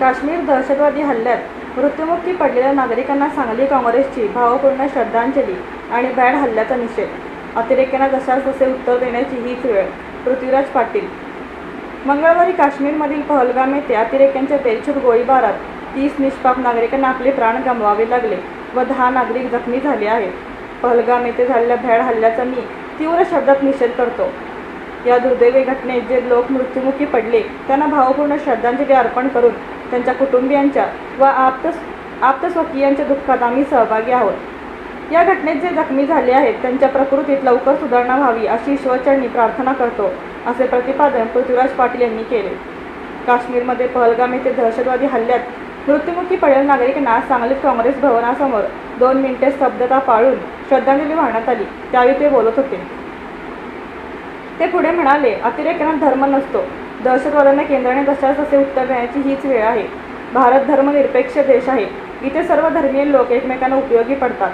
काश्मीर दहशतवादी हल्ल्यात मृत्युमुखी पडलेल्या नागरिकांना सांगली काँग्रेसची भावपूर्ण श्रद्धांजली आणि बॅड हल्ल्याचा निषेध. अतिरेक्यांना जशास तसे उत्तर देण्याची हीच वेळ. पृथ्वीराज पाटील. मंगळवारी काश्मीरमधील पहलगाम येथे अतिरेक्यांच्या बेछूट गोळीबारात तीस निष्पाप नागरिकांना आपले प्राण गमवावे लागले व दहा नागरिक जखमी झाले आहेत. पहलगाम येथे झालेल्या भ्याड हल्ल्याचा मी तीव्र शब्दात निषेध करतो. या दुर्दैवी घटनेत जे लोक मृत्युमुखी पडले त्यांना भावपूर्ण श्रद्धांजली अर्पण करून त्यांच्या कुटुंबियांच्या व आप्त आप्तस्वकीयांच्या दुःखात आम्ही सहभागी आहोत. या घटनेत जे जखमी झाले आहेत त्यांच्या प्रकृतीत लवकर सुधारणा व्हावी अशी ईश्वरचरणी प्रार्थना करतो असे प्रतिपादन पृथ्वीराज पाटील यांनी केले. काश्मीरमध्ये पहलगाम येथे दहशतवादी हल्ल्यात मृत्युमुखी पडेल नागरिकांना सांगलीत काँग्रेस भवनासमोर दोन मिनिटे स्तब्धता पाळून श्रद्धांजली वाहण्यात आली त्यावेळी ते बोलत होते. ते पुढे म्हणाले अतिरेकांना धर्म नसतो. दहशतवाद्यांना केंद्राने तशाच तसे उत्तर देण्याची हीच वेळ आहे. भारत धर्मनिरपेक्ष देश आहे. इथे सर्व धर्मीय लोक एकमेकांना उपयोगी पडतात.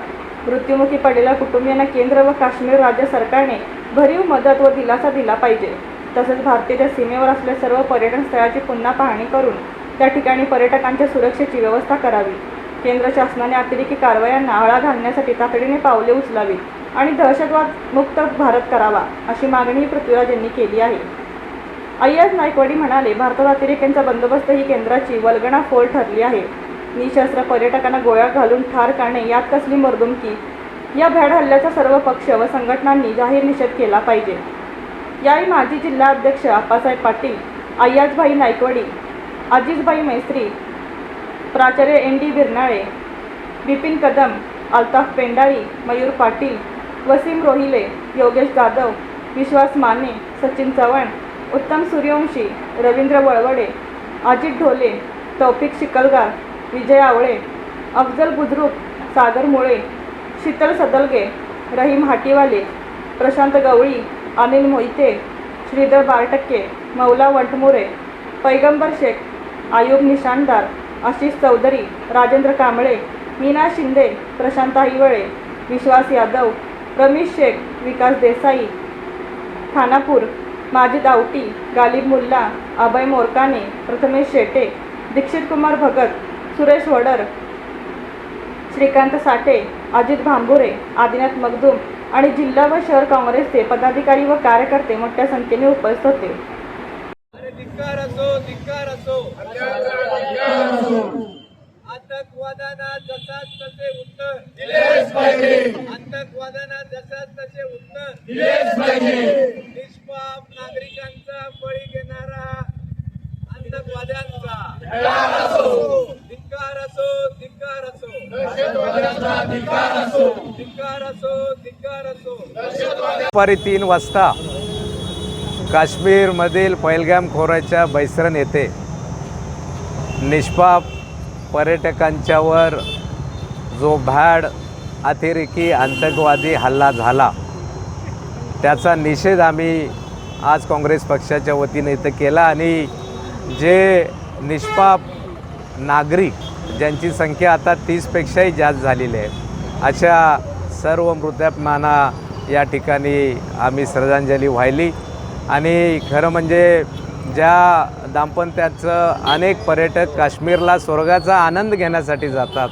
मृत्युमुखी पडलेल्या कुटुंबियांना केंद्र व काश्मीर राज्य सरकारने भरीव मदत व दिलासा दिला पाहिजे. तसेच भारतीच्या सीमेवर असलेल्या सर्व पर्यटन स्थळाची पुन्हा पाहणी करून त्या ठिकाणी पर्यटकांच्या सुरक्षेची व्यवस्था करावी. केंद्र शासनाने अतिरेकी कारवायांना आळा घालण्यासाठी तातडीने पावले उचलावीत आणि दहशतवाद मुक्त भारत करावा अशी मागणी पृथ्वीराज यांनी केली आहे. अय्याज नायकवाडी म्हणाले भारतात अतिरेक्यांचा बंदोबस्त ही केंद्राची वल्गणा फोल ठरली आहे. निशस्त्र पर्यटकांना गोळ्या घालून ठार करणे यात कसली मर्दुमकी? या भ्याड हल्ल्याचा सर्व पक्ष व संघटनांनी जाहीर निषेध केला पाहिजे. यावेळी माजी जिल्हा अध्यक्ष आप्पासाहेब पाटील अय्याजभाई नायकवाडी अजिजभाई मैस्त्री प्राचार्य एन डी बिरनाळे बिपिन कदम अल्ताफ पेंडाळी मयूर पाटील वसीम रोहिले योगेश जाधव विश्वास माने सचिन चव्हाण उत्तम सूर्यवंशी रवींद्र वळवडे अजित ढोले तौफिक शिकलगार विजय आवळे अफजल बुद्रुक सागर मुळे शीतल सदलगे रहीम हाटीवाले प्रशांत गवळी अनिल मोहिते श्रीधर बारटक्के मौला वंटमोरे पैगंबर शेख आयुब निशानदार आशिष चौधरी राजेंद्र कांबळे मीना शिंदे प्रशांत हिवळे विश्वास यादव रमेश शेख विकास देसाई खानापूर माजिद आवटी गालिब मुल्ला अभय मोरकाने प्रथमेश शेटे दीक्षित कुमार भगत सुरेश वडर श्रीकांत साठे अजित भांबुरे आदिनाथ मगदूम आणि जिल्हा व शहर काँग्रेसचे पदाधिकारी व कार्यकर्ते मोठ्या संख्येने उपस्थित होते. आतंकवादांना जसाच तसे उत्तर दिलेच पाहिजे. आतंकवादांना जसाच तसे उत्तर दिलेच पाहिजे. निष्पाप नागरिकांचा बळी घेणारा आतंकवाद्यांचा धिक्कार असो धिक्कार असो. दहशतवाद्यांचा धिक्कार असो धिक्कार असो. धिक्कार असो दहशतवाद्या दुपारी तीन वाजता काश्मीरमधील पैलगाम खोऱ्याच्या बैसरण येथे निष्पाप पर्यटकांच्यावर जो भॅड अतिरेकी आतंकवादी हल्ला झाला. त्याचा निषेध आम्ही आज काँग्रेस पक्षाच्या वतीने इथं केला आणि जे निष्पाप नागरिक ज्यांची संख्या आता तीसपेक्षाही जास्त झालेली आहे अशा सर्व मृतात्मांना या ठिकाणी आम्ही श्रद्धांजली वाहिली. आणि खरं म्हणजे ज्या दाम्पत्याचं अनेक पर्यटक काश्मीरला स्वर्गाचा आनंद घेण्यासाठी जातात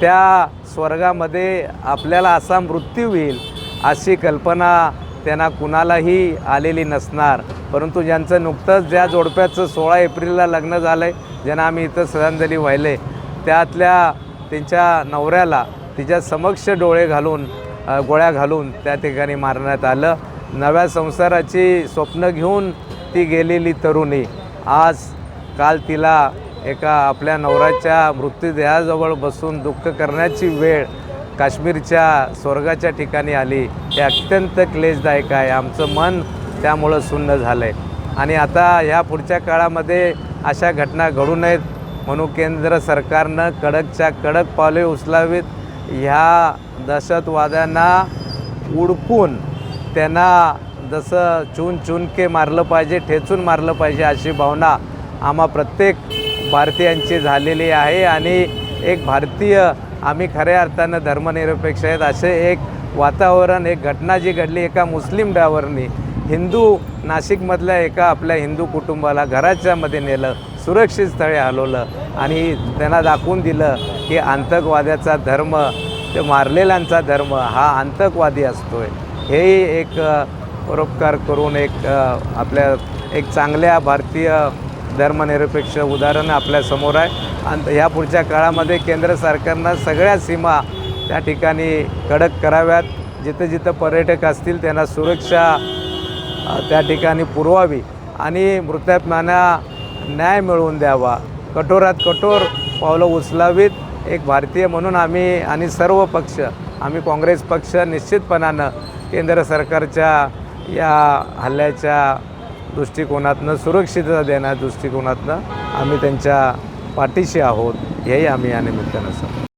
त्या स्वर्गामध्ये आपल्याला असा मृत्यू होईल अशी कल्पना त्यांना कुणालाही आलेली नसणार. परंतु ज्यांचं नुकतंच ज्या जोडप्याचं सोळा एप्रिलला लग्न झालं आहे ज्यांना आम्ही इथं श्रद्धांजली वाहिले त्यातल्या त्यांच्या नवऱ्याला तिच्या समक्ष डोळे घालून गोळ्या घालून त्या ठिकाणी मारण्यात आलं. नव्या संसाराची स्वप्न घेऊन ती गेलेली तरुणी. आज काल तिला एका आपल्या नवऱ्याच्या मृत्यूदेहाजवळ बसून दुःख करण्याची वेळ काश्मीरच्या स्वर्गाच्या ठिकाणी आली. हे अत्यंत क्लेशदायक आहे. आमचं मन त्यामुळं सुन्न झालं आहे आणि आता ह्या पुढच्या काळामध्ये अशा घटना घडू नयेत म्हणून केंद्र सरकारनं कडकच्या कडक पावले उचलावीत. ह्या दहशतवाद्यांना उडकून त्यांना जसं चून चूनके मारलं पाहिजे ठेचून मारलं पाहिजे अशी भावना आम्हा प्रत्येक भारतीयांची झालेली आहे. आणि एक भारतीय आम्ही खऱ्या अर्थानं धर्मनिरपेक्ष आहेत. असे एक वातावरण एक घटना जी घडली एका मुस्लिम ड्रायव्हरनी हिंदू नाशिकमधल्या एका आपल्या हिंदू कुटुंबाला घराच्यामध्ये नेलं सुरक्षित स्थळी हलवलं आणि त्यांना दाखवून दिलं की आतंकवाद्याचा धर्म ते मारलेल्यांचा धर्म हा आतंकवादी आहे हेही एक परोपकार करून एक आपल्या एक चांगल्या भारतीय धर्मनिरपेक्ष उदाहरण आपल्यासमोर आहे. आणि ह्या पुढच्या काळामध्ये केंद्र सरकारनं सगळ्या सीमा त्या ठिकाणी कडक कराव्यात. जिथं जिथं पर्यटक असतील त्यांना सुरक्षा त्या ठिकाणी पुरवावी. आणि मृतात्म्यांना न्याय मिळवून द्यावा. कठोरात कठोर पावलं उचलावीत. एक भारतीय म्हणून आम्ही आणि सर्व पक्ष आम्ही काँग्रेस पक्ष निश्चितपणानं केंद्र सरकारच्या या हल्ल्याच्या दृष्टिकोनातनं सुरक्षितता देण्या दृष्टिकोनातनं आम्ही त्यांच्या पाठीशी आहोत हेही आम्ही या निमित्तानं सांगतो.